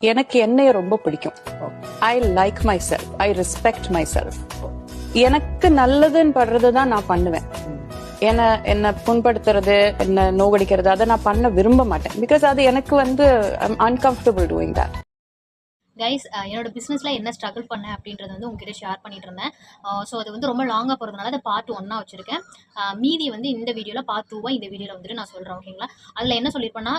எனக்கு என்னைய ரொம்ப பிடிக்கும். I like myself I respect myself எனக்கு நல்லதுன்னு படுறது தான் நான் பண்ணுவேன். என்ன என்ன புண்படுத்துறது என்ன நோவடிக்கிறது அதை நான் பண்ண விரும்ப மாட்டேன். பிகாஸ் அது எனக்கு வந்து அன்கம்ஃபர்டபுள் டூயிங் தட் கைஸ் என்னோட பிஸ்னஸில் என்ன ஸ்ட்ரகிள் பண்ணேன் அப்படின்றத வந்து உங்ககிட்ட ஷேர் பண்ணிட்டு இருந்தேன். ஸோ அது வந்து ரொம்ப லாங்காக போகிறதுனால அதை பார்ட் ஒன்னாக வச்சுருக்கேன். மீதி வந்து இந்த வீடியோவில் பார்ட் டூவாக இந்த வீடியோவில் வந்துட்டு நான் சொல்கிறேன் ஓகேங்களா அதில் என்ன சொல்லியிருப்பேன்னா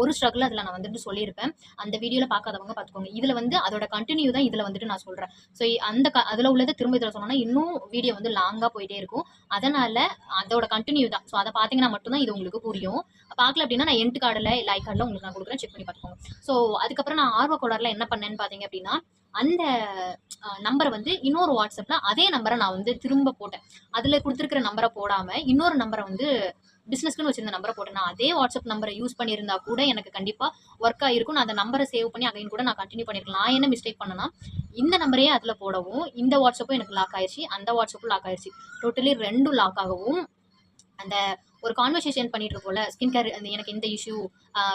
ஒரு ஸ்ட்ரகிள் அதில் நான் வந்துட்டு சொல்லியிருப்பேன் அந்த வீடியோவில் பார்க்காதவங்க பார்த்துக்கோங்க. இதில் வந்து அதோட கண்டினியூ தான் இதில் வந்துட்டு நான் சொல்கிறேன் ஸோ அந்த க அதில் உள்ளதை திரும்ப இதில் சொன்னோன்னா இன்னும் வீடியோ வந்து லாங்காக போயிட்டே இருக்கும். அதனால் அதோட கண்டினியூ தான். ஸோ அதை பார்த்தீங்கன்னா மட்டும்தான் இது உங்களுக்கு புரியும். பார்க்கல அப்படின்னா நான் எண்ட் கார்டில் லைக் கார்டில் உங்களுக்கு நான் கொடுக்குறேன். செக் பண்ணி பார்த்துக்கோங்க. ஸோ அதுக்கப்புறம் நான் ஆர்வ கோளாரில் என்ன பண்ணேன்னு பார்த்தீங்க அப்படின்னா அந்த நம்பரை வந்து இன்னொரு வாட்ஸ்அப்பில் அதே நம்பரை நான் வந்து திரும்ப போட்டேன். அதில் கொடுத்துருக்கிற நம்பரை போடாமல் இன்னொரு நம்பரை வந்து பிஸ்னஸ்க்குன்னு வச்சிருந்த நம்பரை போட்டேன் நான் அதே வாட்ஸ்அப் நம்பரை யூஸ் பண்ணியிருந்தா கூட எனக்கு கண்டிப்பாக ஒர்க் ஆகிருக்கும் நான் அந்த நம்பரை சேவ் பண்ணி அகைன் கூட நான் கண்டினியூ பண்ணியிருக்கலாம் நான் என்ன மிஸ்டேக் பண்ணேன்னா இந்த நம்பரையே அதில் போடவும் இந்த வாட்ஸ்அப்பும் எனக்கு லாக் ஆயிடுச்சு அந்த வாட்ஸ்அப்பும் லாக் ஆயிடுச்சு டோட்டலி ரெண்டும் லாக் ஆகவும் அந்த ஒரு கான்வர்சேஷன் பண்ணிட்டு இருக்கோம்ல ஸ்கின் கேர் அந்த எனக்கு இந்த இஷ்யூ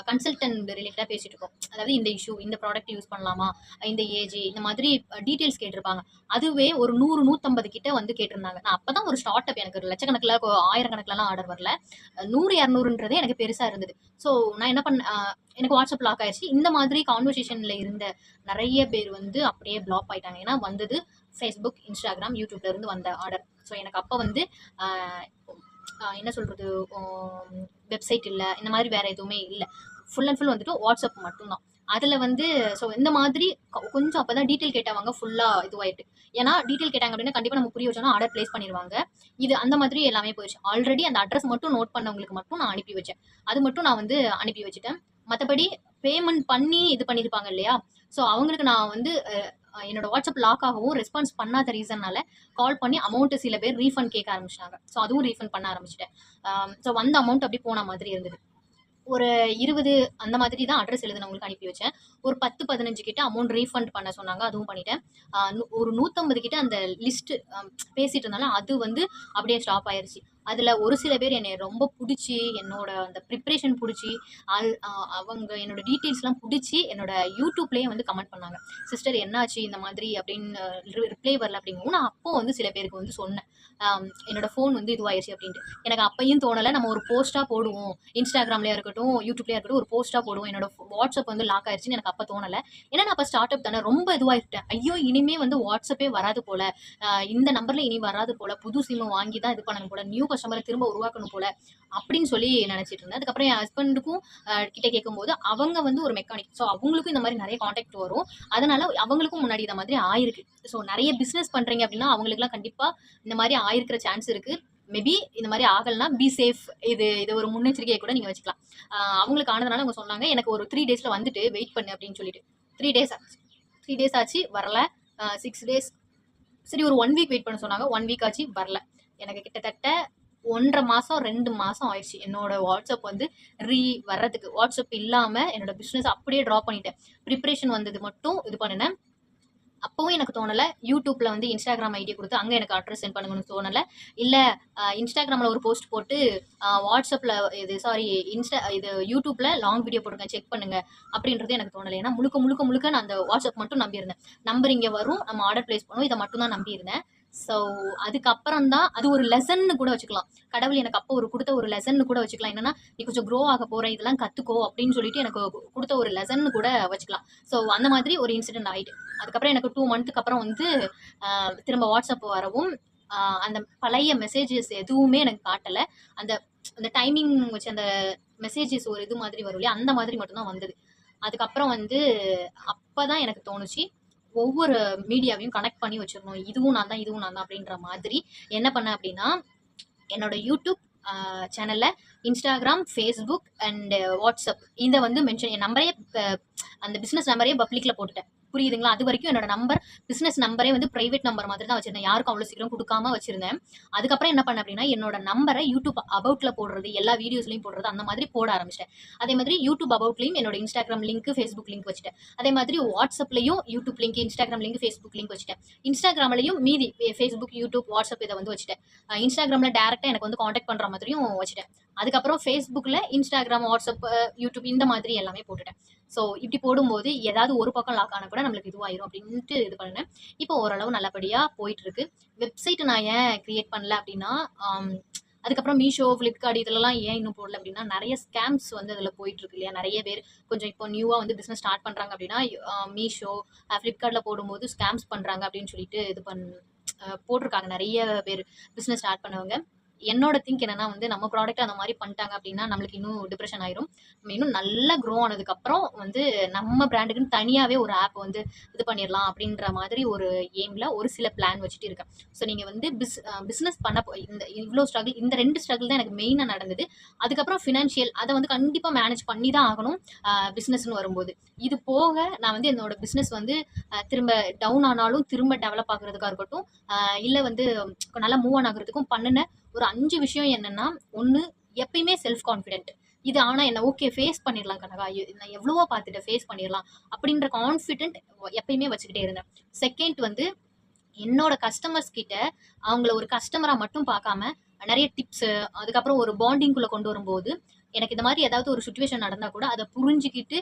கன்சல்டன்ட் ரிலேட்டடாக பேசிட்டு இருக்கோம் அதாவது இந்த இஷ்யூ இந்த ப்ராடக்ட் யூஸ் பண்ணலாமா? இந்த ஏஜ் இந்த மாதிரி டீட்டெயில்ஸ் கேட்டிருப்பாங்க. அதுவே ஒரு நூறு நூற்றம்பது கிட்ட வந்து கேட்டிருந்தாங்க. நான் அப்போ தான் ஒரு ஸ்டார்ட் அப் எனக்கு ஒரு லட்சக்கணக்கில் கொ- ஆயிரக்கணக்கிலலாம் ஆர்டர் வரல. நூறு இரநூறுன்றதே எனக்கு பெருசாக இருந்தது. ஸோ நான் என்ன பண்ண எனக்கு வாட்ஸ்அப் பிளாக் ஆயிடுச்சு இந்த மாதிரி கான்வர்சேஷனில் இருந்த நிறைய பேர் வந்து அப்படியே பிளாக் ஆயிட்டாங்க. ஏன்னா வந்தது ஃபேஸ்புக் இன்ஸ்டாகிராம் யூடியூப்லேருந்து வந்த ஆர்டர் ஸோ எனக்கு அப்போ வந்து என்ன சொல்கிறது வெப்சைட் இல்லை இந்த மாதிரி வேறு எதுவுமே இல்லை. ஃபுல் அண்ட் ஃபுல் வந்துட்டு வாட்ஸ்அப் மட்டும்தான். அதில் வந்து ஸோ இந்த மாதிரி கொஞ்சம் அப்போ தான் டீட்டெயில் கேட்டவங்க ஃபுல்லாக இதுவாயிட்டு. ஏன்னா டீட்டெயில் கேட்டாங்க அப்படின்னா கண்டிப்பாக நம்ம புரிய வச்சோன்னா ஆர்டர் ப்ளேஸ் பண்ணிடுவாங்க இது அந்த மாதிரி எல்லாமே போயிடுச்சு. ஆல்ரெடி அந்த அட்ரஸ் மட்டும் நோட் பண்ணவங்களுக்கு மட்டும் நான் அனுப்பி வச்சேன். அது மட்டும் நான் வந்து அனுப்பி வச்சுட்டேன். மற்றபடி பேமெண்ட் பண்ணி இது பண்ணியிருப்பாங்க இல்லையா? ஸோ அவங்களுக்கு நான் வந்து என்னோட வாட்ஸ்அப் லாக் ஆகவும் ரெஸ்பான்ஸ் பண்ணாத ரீசன்னால கால் பண்ணி அமௌண்ட்டு சில பேர் ரீஃபண்ட் கேட்க ஆரம்பிச்சிட்டாங்க. ஸோ அதுவும் ரீஃபண்ட் பண்ண ஆரம்பிச்சிட்டேன். ஸோ வந்த அமௌண்ட் அப்படி போன மாதிரி இருந்தது. ஒரு இருபது அந்த மாதிரி தான் அட்ரஸ் எழுதுனவங்களுக்கு அனுப்பி வச்சேன். ஒரு பத்து பதினஞ்சு கிட்ட அமௌண்ட் ரீஃபண்ட் பண்ண சொன்னாங்க அதுவும் பண்ணிட்டேன். ஒரு நூற்றம்பது கிட்ட அந்த லிஸ்ட்டு பேசிட்டு இருந்தாலும் அது வந்து அப்படியே ஸ்டாப் ஆயிடுச்சு அதில் ஒரு சில பேர் என்னை ரொம்ப பிடிச்சி என்னோட அந்த ப்ரிப்ரேஷன் பிடிச்சி அல் அவங்க என்னோட டீட்டெயில்ஸ்லாம் பிடிச்சி என்னோட யூடியூப்லேயே வந்து கமெண்ட் பண்ணாங்க. சிஸ்டர் என்னாச்சு இந்த மாதிரி? அப்படின்னு ரிப்ளை வரல அப்படிங்கவும் நான் அப்போ வந்து சில பேருக்கு வந்து சொன்னேன். என்னோட ஃபோன் வந்து இதுவாயிருச்சு அப்படின்ட்டு. எனக்கு அப்பையும் தோணலை நம்ம ஒரு போஸ்ட்டாக போடுவோம். இன்ஸ்டாகிராம்லேயே இருக்கட்டும் யூடியூப்லேயே இருக்கட்டும் ஒரு போஸ்ட்டாக போடுவோம். என்னோட வாட்ஸ்அப் வந்து லாக் ஆயிடுச்சுன்னு எனக்கு அப்போ தோணலை. ஏன்னா நான் அப்போ ஸ்டார்ட் அப் தானே ரொம்ப இதுவாகிட்டேன். ஐயோ இனிமே வந்து வாட்ஸ்அப்பே வராது போல. இந்த நம்பரில் இனி வராது போல. புது சிம் வாங்கி தான் இது பண்ணணும் போல. நியூ கஸ்டமரை திரும்ப உருவாக்கணும் போல அப்படின்னு சொல்லி நினச்சிட்டு இருந்தேன். அதுக்கப்புறம் என் ஹஸ்பண்டுக்கும் கிட்ட கேட்கும்போது அவங்க வந்து ஒரு மெக்கானிக் ஸோ அவங்களுக்கும் இந்த மாதிரி நிறைய காண்டாக்ட் வரும். அதனால அவங்களுக்கும் முன்னாடி இந்த மாதிரி ஆயிருக்கு. ஸோ நிறைய பிஸ்னஸ் பண்ணுறீங்க அப்படின்னா அவங்களுக்குலாம் கண்டிப்பாக இந்த மாதிரி ஆயிருக்கிற சான்ஸ் இருக்குது மேபி இந்த மாதிரி ஆகலைன்னா பி சேஃப் இது இது ஒரு முன்னெச்சரிக்கையை கூட நீங்கள் வச்சுக்கலாம். அவங்களுக்கு ஆனதுனால அவங்க சொன்னாங்க எனக்கு ஒரு த்ரீ டேஸில் வந்துட்டு வெயிட் பண்ணு அப்படின்னு சொல்லிட்டு. த்ரீ டேஸ் ஆச்சு. த்ரீ டேஸ் ஆச்சு வரல. சிக்ஸ் டேஸ் சரி ஒரு ஒன் வீக் வெயிட் பண்ண சொன்னாங்க. ஒன் வீக் ஆச்சு வரல. எனக்கு கிட்டத்தட்ட ஒன்றரை மாதம் ரெண்டு மாதம் ஆயிடுச்சு. என்னோட வாட்ஸ்அப் வந்து ரீ வர்றதுக்கு. வாட்ஸ்அப் இல்லாமல் என்னோட பிஸ்னஸ் அப்படியே ட்ராப் பண்ணிட்டேன். ப்ரிப்ரேஷன் வந்தது மட்டும் இது பண்ணினேன். அப்போவும் எனக்கு தோணலை. யூடியூப்பில் வந்து இன்ஸ்டாகிராம் ஐடி கொடுத்து அங்கே எனக்கு அட்ரஸ் சென்ட் பண்ணுங்கன்னு தோணலை. இல்லை இன்ஸ்டாகிராமில் ஒரு போஸ்ட் போட்டு வாட்ஸ்அப்பில் இது சாரி இன்ஸ்டா இது யூடியூப்பில் லாங் வீடியோ போட்டுங்க செக் பண்ணுங்க அப்படின்றது எனக்கு தோணலை. ஏன்னா முழுக்க முழுக்க முழுக்க நான் அந்த வாட்ஸ்அப் மட்டும் நம்பியிருந்தேன். நம்பர் இங்கே வரும். நம்ம ஆர்டர் ப்ளேஸ் பண்ணுவோம். இதை மட்டும் தான் நம்பியிருந்தேன். ஸோ அதுக்கப்புறம் தான் அது ஒரு லெசன்னு கூட வச்சுக்கலாம். கடவுள் எனக்கு அப்போ ஒரு கொடுத்த ஒரு லெசன்னு கூட வச்சுக்கலாம். என்னன்னா நீ கொஞ்சம் க்ரோ ஆக போற இதெல்லாம் கற்றுக்கோ அப்படின்னு சொல்லிட்டு எனக்கு கொடுத்த ஒரு லெசன்னு கூட வச்சுக்கலாம். ஸோ அந்த மாதிரி ஒரு இன்சிடென்ட் ஆயிட்டு. அதுக்கப்புறம் எனக்கு டூ மந்த்துக்கு அப்புறம் வந்து திரும்ப வாட்ஸ்அப் வரவும் அந்த பழைய மெசேஜஸ் எதுவுமே எனக்கு காட்டலை. அந்த அந்த டைமிங் வச்சு அந்த மெசேஜஸ் ஒரு இது மாதிரி வரும் இல்லையா? அந்த மாதிரி மட்டும்தான் வந்தது. அதுக்கப்புறம் வந்து அப்போ தான் எனக்கு தோணுச்சு. ஒவ்வொரு மீடியாவையும் கனெக்ட் பண்ணி வச்சிடணும். இதுவும் நான் தான் இதுவும் நான் தான் அப்படின்ற மாதிரி என்ன பண்ணேன் அப்படின்னா என்னோட யூடியூப் சேனலில் இன்ஸ்டாகிராம் ஃபேஸ்புக் அண்ட் வாட்ஸ்அப் இதை வந்து மென்ஷன் என் நம்பரே அந்த பிஸ்னஸ் நம்பரையே பப்ளிக்கில் போட்டுட்டேன். புரியுதுங்களா? அது வரைக்கும் என்னோட நம்பர் பிஸ்னஸ் நம்பரே வந்து ப்ரைவேட் நம்பர் மாதிரி தான் வச்சிருந்தேன். யாருக்கும் அவ்வளோ சீக்கிரம் கொடுக்காம வச்சிருந்தேன். அதுக்கப்புறம் என்ன பண்ணேன் அப்படின்னா என்னோட நம்பரை யூடியூப் அபவுட்ல போடுறது எல்லா வீடியோஸ்லையும் போடுறது அந்த மாதிரி போட ஆரம்பிச்சிட்டேன். அதே மாதிரி யூடியூப் அபவுட்லையும் என்னோட இன்ஸ்டாகிராம் லிங்க் ஃபேஸ்புக் லிங்க் வச்சுட்டேன். அதே மாதிரி வாட்ஸ்அப்லையும் YouTube link Instagram link Facebook link வச்சுட்டேன். இன்ஸ்டாகிராம்லையும் மீதி ஃபேஸ்புக் யூடியூப் வாட்ஸ்அப் இதை வந்து வச்சுட்டேன். இன்ஸ்டாகிராமில் டேரெக்டாக எனக்கு வந்து காண்டாக்ட் பண்ணுற மாதிரியும் வச்சுட்டேன். அதுக்கப்புறம் ஃபேஸ்புக்கில் இன்ஸ்டாகிராம் வாட்ஸ்அப் யூடியூப் இந்த மாதிரி எல்லாமே போட்டுட்டேன். ஸோ இப்படி போடும்போது ஏதாவது ஒரு பக்கம் லாக் ஆனால் கூட நம்மளுக்கு இதுவாயிரும் அப்படின்ட்டு இது பண்ணினேன். இப்போ ஓரளவு நல்லபடியாக போயிட்டுருக்கு. வெப்சைட் நான் ஏன் க்ரியேட் பண்ணல அப்படின்னா அதுக்கப்புறம் மீஷோ ஃப்ளிப்கார்ட் இதுலலாம் ஏன் இன்னும் போடல அப்படின்னா நிறைய ஸ்கேம்ஸ் வந்து அதில் போயிட்டு இருக்கு இல்லையா? நிறைய பேர் கொஞ்சம் இப்போ நியூவாக வந்து பிஸ்னஸ் ஸ்டார்ட் பண்ணுறாங்க அப்படின்னா மீஷோ ஃப்ளிப்கார்ட்டில் போடும்போது ஸ்கேம்ஸ் பண்ணுறாங்க அப்படின்னு சொல்லிட்டு இது பண் போட்டிருக்காங்க நிறைய பேர் பிஸ்னஸ் ஸ்டார்ட் பண்ணவங்க. என்னோட திங்க் என்னன்னா வந்து நம்ம ப்ராடக்ட் அந்த மாதிரி பண்ணிட்டாங்க அப்படின்னா நம்மளுக்கு இன்னும் டிப்ரெஷன் ஆயிரும். நம்ம இன்னும் நல்லா க்ரோ ஆனதுக்கப்புறம் வந்து நம்ம பிராண்டுக்குன்னு தனியாகவே ஒரு ஆப் வந்து இது பண்ணிடலாம் அப்படின்ற மாதிரி ஒரு எய்மில் ஒரு சில பிளான் வச்சுட்டு இருக்கேன். ஸோ நீங்கள் வந்து பிஸ் பிஸ்னஸ் பண்ண இந்த இவ்வளோ ஸ்ட்ரகிள் இந்த ரெண்டு ஸ்ட்ரகிள் தான் எனக்கு மெயினாக நடந்தது. அதுக்கப்புறம் ஃபினான்ஷியல் அதை வந்து கண்டிப்பாக மேனேஜ் பண்ணி தான் ஆகணும் பிஸ்னஸ்னு வரும்போது. இது போக நான் வந்து என்னோட பிஸ்னஸ் வந்து திரும்ப டவுன் ஆனாலும் திரும்ப டெவலப் ஆகுறதுக்காக இருக்கட்டும் இல்லை வந்து நல்லா மூவ் ஆன் ஆகுறதுக்கும் பண்ணின ஒரு அஞ்சு விஷயம் என்னென்னா ஒன்று எப்பயுமே செல்ஃப் கான்ஃபிடென்ட் இது ஆனால் என்ன ஓகே ஃபேஸ் பண்ணிடலாம் கனகா. ஐயோ, நான் எவ்வளவோ பார்த்துட்டேன் ஃபேஸ் பண்ணிடலாம் அப்படின்ற கான்ஃபிடென்ட் எப்பயுமே வச்சுக்கிட்டே இருந்தேன். செகண்ட் வந்து என்னோட கஸ்டமர்ஸ் கிட்ட அவங்கள ஒரு கஸ்டமராக மட்டும் பார்க்காம நிறைய டிப்ஸு அதுக்கப்புறம் ஒரு பாண்டிங்குள்ளே கொண்டு வரும்போது எனக்கு இந்த மாதிரி ஏதாவது ஒரு சுச்சுவேஷன் நடந்தால் கூட அதை புரிஞ்சுக்கிட்டு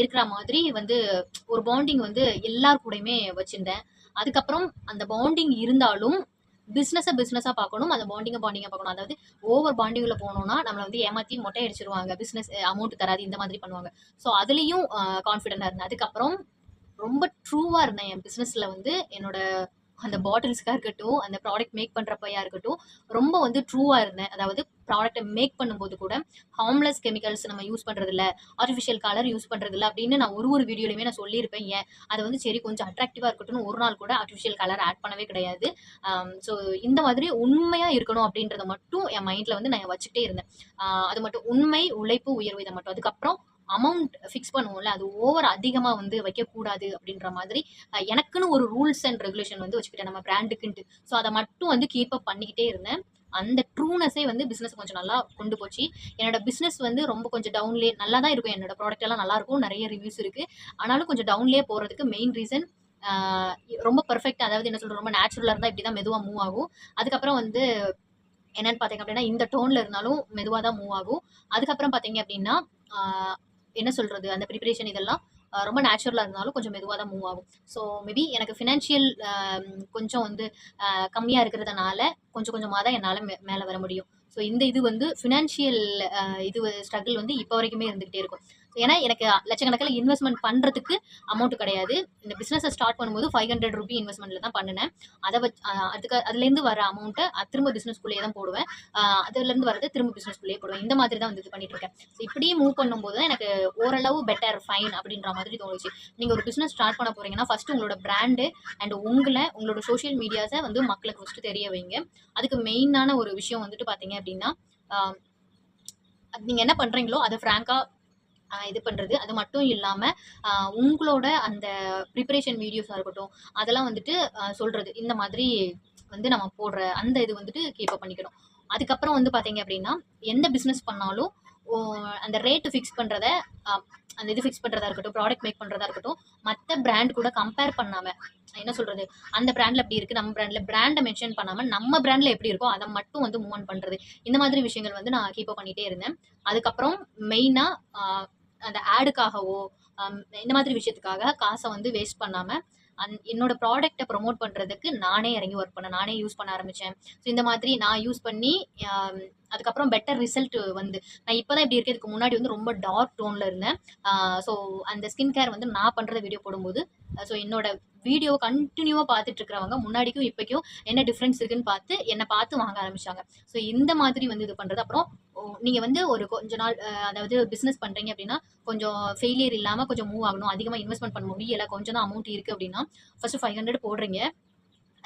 இருக்கிற மாதிரி வந்து ஒரு பாண்டிங் வந்து எல்லார் கூடயுமே வச்சுருந்தேன். அதுக்கப்புறம் அந்த பாண்டிங் இருந்தாலும் பிஸ்னஸை பிஸ்னஸாக பார்க்கணும். அந்த பாண்டிங்கை பாண்டிங்காக பார்க்கணும். அதாவது ஓவர் பாண்டிங்கில் போனோம்னா நம்மளை வந்து ஏமாற்றி மொட்டை அடிச்சிருவாங்க. பிஸ்னஸ் அமௌண்ட் தராது இந்த மாதிரி பண்ணுவாங்க. ஸோ அதுலேயும் கான்ஃபிடென்ட்டாக இருந்தேன். அதுக்கப்புறம் ரொம்ப ட்ரூவாக இருந்தேன். என் பிஸ்னஸில் வந்து என்னோட அந்த பாட்டில்ஸ்க்காக இருக்கட்டும் அந்த ப்ராடக்ட் மேக் பண்ணுறப்பையா இருக்கட்டும் ரொம்ப வந்து ட்ரூவாக இருந்தேன். அதாவது ப்ராடக்ட்டை மேக் பண்ணும்போது கூட ஹார்ம்லெஸ் கெமிக்கல்ஸ் நம்ம யூஸ் பண்ணுறதில்ல ஆர்டிஃபிஷியல் கலர் யூஸ் பண்ணுறதில்ல அப்படின்னு நான் ஒரு ஒரு வீடியோலையுமே நான் சொல்லியிருப்பேன். ஏன்? அது வந்து சரி கொஞ்சம் அட்ராக்டிவாக இருக்கட்டும்னு ஒரு நாள் கூட ஆர்டிஃபிஷியல் கலர் ஆட் பண்ணவே கிடையாது. ஸோ இந்த மாதிரி உண்மையாக இருக்கணும் அப்படின்றத மட்டும் என் மைண்டில் வந்து நான் வச்சுக்கிட்டே இருந்தேன். அது மட்டும் உண்மை உழைப்பு உயர்வு இதை மட்டும். அதுக்கப்புறம் அமௌண்ட் ஃபிக்ஸ் பண்ணுவோம்ல அது ஓவர் அதிகமாக வந்து வைக்கக்கூடாது அப்படின்ற மாதிரி எனக்குன்னு ஒரு ரூல்ஸ் அண்ட் ரெகுலேஷன் வந்து வச்சுக்கிட்டேன் நம்ம பிராண்டுக்குன்ட்டு ஸோ அதை மட்டும் வந்து கீப் அப் பண்ணிக்கிட்டே இருந்தேன். அந்த ட்ரூனஸே வந்து பிஸ்னஸ் கொஞ்சம் நல்லா கொண்டு போச்சு. என்னோட பிஸ்னஸ் வந்து ரொம்ப கொஞ்சம் டவுன்லேயே நல்லா தான் இருக்கும். என்னோட ப்ராடக்ட் எல்லாம் நல்லா இருக்கும். நிறைய ரிவ்யூஸ் இருக்குது ஆனாலும் கொஞ்சம் டவுன்லேயே போகிறதுக்கு மெயின் ரீசன் ரொம்ப பர்ஃபெக்ட் அதாவது என்ன சொல்கிறது ரொம்ப நேச்சுரலாக இருந்தால் இப்படி தான் மெதுவாக மூவ் ஆகும். அதுக்கப்புறம் வந்து என்னன்னு பார்த்தீங்க அப்படின்னா இந்த டோனில் இருந்தாலும் மெதுவாக தான் மூவ் ஆகும். அதுக்கப்புறம் பார்த்தீங்க அப்படின்னா என்ன சொல்கிறது அந்த ப்ரிப்பரேஷன் இதெல்லாம் ரொம்ப நேச்சுரலாக இருந்தாலும் கொஞ்சம் மெதுவாக தான் மூவ் ஆகும். ஸோ மேபி எனக்கு ஃபினான்ஷியல் கொஞ்சம் வந்து கம்மியாக இருக்கிறதுனால கொஞ்சம் கொஞ்சமாக தான் என்னால் மே மேலே வர முடியும். ஸோ இந்த இது வந்து ஃபினான்ஷியல் இது ஸ்ட்ரகிள் வந்து இப்போ வரைக்குமே இருந்துகிட்டே இருக்கும். ஏன்னா எனக்கு லட்சக்கணக்கில் இன்வெஸ்ட்மெண்ட் பண்ணுறதுக்கு அமௌண்ட் கிடையாது. இந்த பிஸ்னஸை ஸ்டார்ட் பண்ணும்போது ஃபைவ் ஹண்ட்ரட் ருபி இன்வெஸ்ட்மெண்ட்டில் தான் பண்ணினேன். அதை வச்சு அதுக்கு அதுலேருந்து வர அமௌண்ட்டை திரும்ப பிஸ்னஸ்குள்ளேயே தான் போடுவேன். அதுலேருந்து வரது திரும்ப பிஸ்னஸ்குள்ளேயே போடுவேன். இந்த மாதிரி தான் வந்து இது பண்ணிட்டு இருக்கேன். ஸோ இப்படியே மூவ் பண்ணும்போது தான் எனக்கு ஓரளவு பெட்டர் ஃபைன் அப்படின்ற மாதிரி தோணுச்சு. நீங்கள் ஒரு பிஸ்னஸ் ஸ்டார்ட் பண்ண போறீங்கன்னா ஃபஸ்ட்டு உங்களோட பிராண்டு அண்ட் உங்களை உங்களோட சோஷியல் மீடியாஸை வந்து மக்களுக்கு ஃபஸ்ட்டு தெரிய வைங்க. அதுக்கு மெயினான ஒரு விஷயம் வந்துட்டு பார்த்தீங்க அப்படின்னா நீங்கள் என்ன பண்ணுறீங்களோ அதை ஃப்ராங்காக இது பண்ணுறது அது மட்டும் இல்லாமல் உங்களோட அந்த ப்ரிப்பரேஷன் வீடியோஸாக இருக்கட்டும் அதெல்லாம் வந்துட்டு சொல்கிறது இந்த மாதிரி வந்து நம்ம போடுற அந்த இது வந்துட்டு கீப்பப் பண்ணிக்கணும். அதுக்கப்புறம் வந்து பார்த்தீங்க அப்படின்னா எந்த பிஸ்னஸ் பண்ணாலும் அந்த ரேட்டு ஃபிக்ஸ் பண்ணுறத அந்த இது ஃபிக்ஸ் பண்ணுறதா இருக்கட்டும் ப்ராடக்ட் மேக் பண்ணுறதா இருக்கட்டும் மற்ற பிராண்ட் கூட கம்பேர் பண்ணாமல் என்ன சொல்கிறது அந்த பிராண்டில் எப்படி இருக்குது நம்ம பிராண்டில் பிராண்டை மென்ஷன் பண்ணாமல் நம்ம பிராண்டில் எப்படி இருக்கோ அதை மட்டும் வந்து மூவ் ஆன் பண்ணுறது இந்த மாதிரி விஷயங்கள் வந்து நான் கீப்பப் பண்ணிகிட்டே இருந்தேன். அதுக்கப்புறம் மெயினாக அந்த ஆடுக்காகவோ இந்த மாதிரி விஷயத்துக்காக காசை வந்து வேஸ்ட் பண்ணாமல் அந் என்னோட ப்ராடக்ட்டை ப்ரொமோட் பண்ணுறதுக்கு நானே இறங்கி ஒர்க் பண்ணேன். நானே யூஸ் பண்ண ஆரம்பித்தேன் ஸோ இந்த மாதிரி நான் யூஸ் பண்ணி அதுக்கப்புறம் பெட்டர் ரிசல்ட் வந்து. நான் இப்போ தான் இப்படி இருக்கிறதுக்கு முன்னாடி வந்து ரொம்ப டார்க் டோனில் இருந்தேன். ஸோ அந்த ஸ்கின் கேர் வந்து நான் பண்ணுற வீடியோ போடும்போது ஸோ என்னோட வீடியோ கண்டினியூவாக பார்த்துட்டு இருக்கிறவங்க முன்னாடிக்கும் இப்போக்கும் என்ன டிஃப்ரென்ஸ் இருக்குன்னு பார்த்து என்னை பார்த்து வாங்க ஆரம்பிச்சாங்க. ஸோ இந்த மாதிரி வந்து இது பண்ணுறது அப்புறம் நீங்கள் வந்து ஒரு கொஞ்ச நாள் அதாவது பிஸ்னஸ் பண்ணுறீங்க அப்படின்னா கொஞ்சம் ஃபெயிலியர் இல்லாமல் கொஞ்சம் மூவ் ஆகணும். அதிகமாக இன்வெஸ்ட்மெண்ட் பண்ண முடியலை கொஞ்சம் தான் அமௌண்ட் இருக்குது அப்படின்னா ஃபஸ்ட்டு ஃபைவ் ஹண்ட்ரட் போடுறீங்க.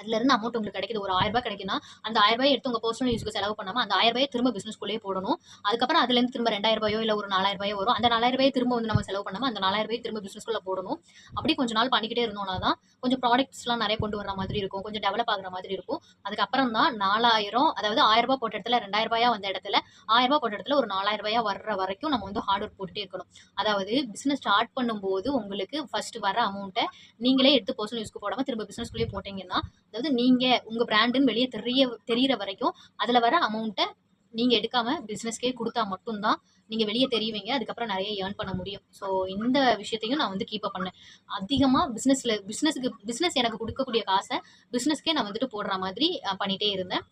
அதுலேருந்து அமௌண்ட் உங்களுக்கு கிடைக்குது. ஒரு ஆயிரம் ரூபாய் கிடைக்குன்னா அந்த ஆயிரம் ரூபாய் எடுத்து உங்கள் பர்சனல் யூஸ்க்கு செலவு பண்ணாமல் அந்த ஆயிரம் ரூபாய் திரும்ப பிஸ்னஸ்க்குள்ளேயே போடணும். அதுக்கப்புறம் அதுலேருந்து திரும்ப ரெண்டாயிரம் ரூபாயோ இல்லை ஒரு நாலாயிரம் ரூபாயோ வரும். அந்த நாலாயிரம் ரூபாய் திரும்ப வந்து நம்ம செலவு பண்ணாமல் அந்த நாலாயிரம் ரூபாய் திரும்ப பிஸ்னஸ்க்குள்ளே போடணும். அப்படி கொஞ்ச நாள் பண்ணிக்கிட்டே இருந்தோம்னா தான் கொஞ்சம் ப்ராடக்ட்ஸ்லாம் நிறைய கொண்டு வர மாதிரி இருக்கும். கொஞ்சம் டெவலப் ஆகுற மாதிரி இருக்கும். அதுக்கப்புறம் தான் நாலாயிரம் அதாவது ஆயிரம் ரூபாய் போட்ட இடத்துல ரெண்டாயிரம் ரூபாயா வந்த இடத்துல ஆயிரம் ரூபாய் போட்ட இடத்துல ஒரு நாலாயிரம் ரூபாயா வர்ற வரைக்கும் நம்ம வந்து ஹார்ட் ஒர்க் போட்டுட்டே இருக்கணும். அதாவது பிஸ்னஸ் ஸ்டார்ட் பண்ணும்போது உங்களுக்கு ஃபர்ஸ்ட் வர அமௌண்ட்டை நீங்களே எடுத்து பர்சனல் யூஸ்க்கு போடாமல் திரும்ப பிஸ்னஸ்க்குள்ளேயே போட்டிங்கன்னா அதாவது நீங்கள் உங்கள் பிராண்டுன்னு வெளியே தெரிய தெரியிற வரைக்கும் அதில் வர அமௌண்ட்டை நீங்கள் எடுக்காமல் பிஸ்னஸ்க்கே கொடுத்தா மட்டும்தான் நீங்கள் வெளியே தெரியவீங்க அதுக்கப்புறம் நிறைய ஏர்ன் பண்ண முடியும். ஸோ இந்த விஷயத்தையும் நான் வந்து கீப்பப் பண்ணேன். அதிகமாக பிஸ்னஸில் பிஸ்னஸுக்கு பிஸ்னஸ் எனக்கு கொடுக்கக்கூடிய காசை பிஸ்னஸ்க்கே நான் வந்துட்டு போடுற மாதிரி பண்ணிகிட்டே பண்ணிட்டே இருந்தேன்.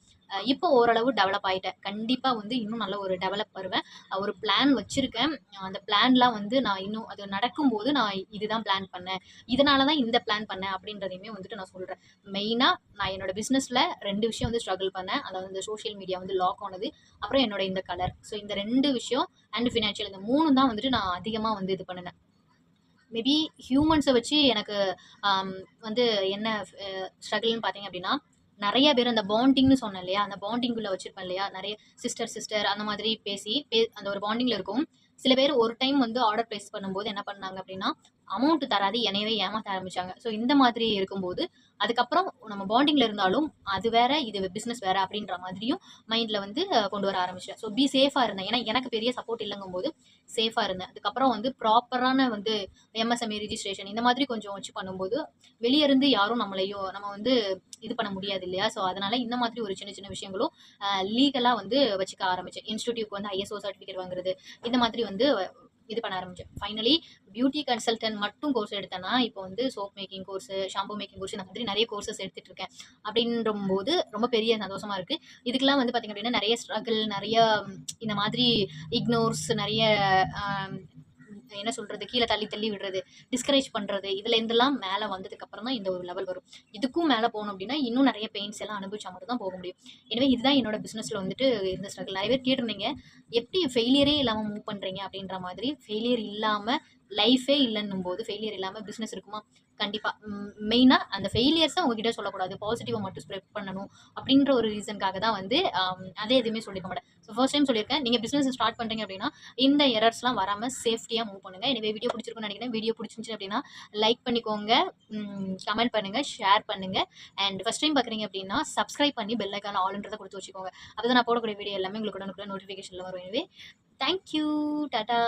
இப்போ ஓரளவு டெவலப் ஆகிட்டேன் கண்டிப்பாக வந்து இன்னும் நல்ல ஒரு டெவலப் வருவேன். ஒரு பிளான் வச்சுருக்கேன். அந்த பிளான்லாம் வந்து நான் இன்னும் அது நடக்கும்போது நான் இதுதான் பிளான் பண்ணேன். இதனால தான் இந்த பிளான் பண்ணேன் அப்படின்றதையுமே வந்துட்டு நான் சொல்கிறேன் மெயினாக நான் என்னோட பிஸ்னஸில் ரெண்டு விஷயம் வந்து ஸ்ட்ரகிள் பண்ணேன். அதாவது இந்த சோஷியல் மீடியா வந்து லாக் ஆனது அப்புறம் என்னோட இந்த கலர் ஸோ இந்த ரெண்டு விஷயம் அண்ட் ஃபினான்ஷியல் இந்த மூணு தான் வந்துட்டு நான் அதிகமாக வந்து இது பண்ணினேன். மேபி ஹியூமன்ஸை வச்சு எனக்கு வந்து என்ன ஸ்ட்ரகிள்னு பார்த்தீங்க அப்படின்னா நிறைய பேர் அந்த பாண்டிங்னு சொன்னேன் இல்லையா? அந்த பாண்டிங்குள்ளே வச்சுருப்பேன் இல்லையா? நிறைய சிஸ்டர் சிஸ்டர் அந்த மாதிரி பேசி பே அந்த ஒரு பாண்டிங்கில் இருக்கும். சில பேர் ஒரு டைம் வந்து ஆர்டர் ப்ளேஸ் பண்ணும்போது என்ன பண்ணாங்க அப்படின்னா அமௌண்ட் தராது என்னையவே ஏமாத்த ஆரம்பிச்சாங்க. ஸோ இந்த மாதிரி இருக்கும்போது அதுக்கப்புறம் நம்ம பாண்டிங்கில் இருந்தாலும் அது வேற இது பிஸ்னஸ் வேற அப்படின்ற மாதிரியும் மைண்டில் வந்து கொண்டு வர ஆரம்பிச்சேன். ஸோ பி சேஃபாக இருந்தேன். ஏன்னா எனக்கு பெரிய சப்போர்ட் இல்லைங்கும் போது சேஃபாக இருந்தேன். அதுக்கப்புறம் வந்து ப்ராப்பரான வந்து எம்எஸ்எம்இ ரிஜிஸ்ட்ரேஷன் இந்த மாதிரி கொஞ்சம் வச்சு பண்ணும்போது வெளியே இருந்து யாரும் நம்மளையோ நம்ம வந்து இது பண்ண முடியாது இல்லையா? ஸோ அதனால இந்த மாதிரி ஒரு சின்ன சின்ன விஷயங்களும் லீகலாக வந்து வச்சுக்க ஆரம்பிச்சேன். இன்ஸ்டியூட்டுக்கு வந்து ஐஎஸ்ஓ சர்டிஃபிகேட் வாங்குறது இந்த மாதிரி வந்து இது பண்ண ஆரம்பிச்சேன். ஃபைனலி பியூட்டி கன்சல்டன்ட் மட்டும் கோர்ஸ் எடுத்தேன்னா இப்போ வந்து soap making course shampoo making course இந்த மாதிரி நிறைய கோர்சஸ் எடுத்துகிட்டு இருக்கேன். அப்படின்ற போது ரொம்ப பெரிய சந்தோஷமாக இருக்குது இதுக்கெல்லாம் வந்து பார்த்திங்க அப்படின்னா நிறைய ஸ்ட்ரகிள் நிறைய இந்த மாதிரி இக்னோர்ஸ் நிறைய என்ன சொல்றது கீழே தள்ளி தள்ளி விடுறது டிஸ்கரேஜ் பண்றது இதுல இருந்தெல்லாம் மேலே வந்ததுக்கு அப்புறம் தான் இந்த ஒரு லெவல் வரும். இதுக்கும் மேலே போகணும் அப்படின்னா இன்னும் நிறைய பெயின்ஸ் எல்லாம் அனுபவிச்சா மட்டும் தான் போக முடியும். எனவே இதுதான் என்னோட பிசினஸ்ல வந்துட்டு இருந்த ஸ்ட்ரகிள் நிறைய பேர் கேட்டிருந்தீங்க எப்படி ஃபெயிலியரே இல்லாமல் மூவ் பண்றீங்க அப்படின்ற மாதிரி. ஃபெயிலியர் இல்லாம லைஃபே இல்லைன்னும் போது ஃபெயிலியர் இல்லாமல் பிஸ்னஸ் இருக்குமா கண்டிப்பாக மெயினாக அந்த ஃபெயிலியர்ஸை உங்ககிட்ட சொல்லக்கூடாது. பாசிட்டிவாக மட்டும் ஸ்ப்ரெட் பண்ணணும் அப்படின்ற ஒரு ரீசனுக்காக தான் வந்து அதே எதுவுமே சொல்லிக்க மாட்டேன். ஸோ ஃபர்ஸ்ட் டைம் சொல்லியிருக்கேன். நீங்கள் பிஸ்னஸ் ஸ்டார்ட் பண்ணுறீங்க அப்படின்னா இந்த எரர்ஸ்லாம் வராமல் சேஃப்டியாக மூவ் பண்ணுங்கள் எனவே வீடியோ பிடிச்சிருக்குன்னு நினைக்கிறேன். வீடியோ பிடிச்சிருந்துச்சு அப்படின்னா லைக் பண்ணிக்கோங்க. கமெண்ட் பண்ணுங்கள் ஷேர் பண்ணுங்கள் அண்ட் ஃபஸ்ட் டைம் பார்க்குறீங்க அப்படின்னா சப்ஸ்கிரைப் பண்ணி பெல் ஐக்கான ஆல்ன்றதை கொடுத்து வச்சுக்கோங்க. அப்போ நான் போடக்கூடிய வீடியோ எல்லாமே உங்களுக்கு உடனுக்குள்ள நோட்டிஃபிகேஷனில் வரும். எனவே தேங்க்யூ டாட்டா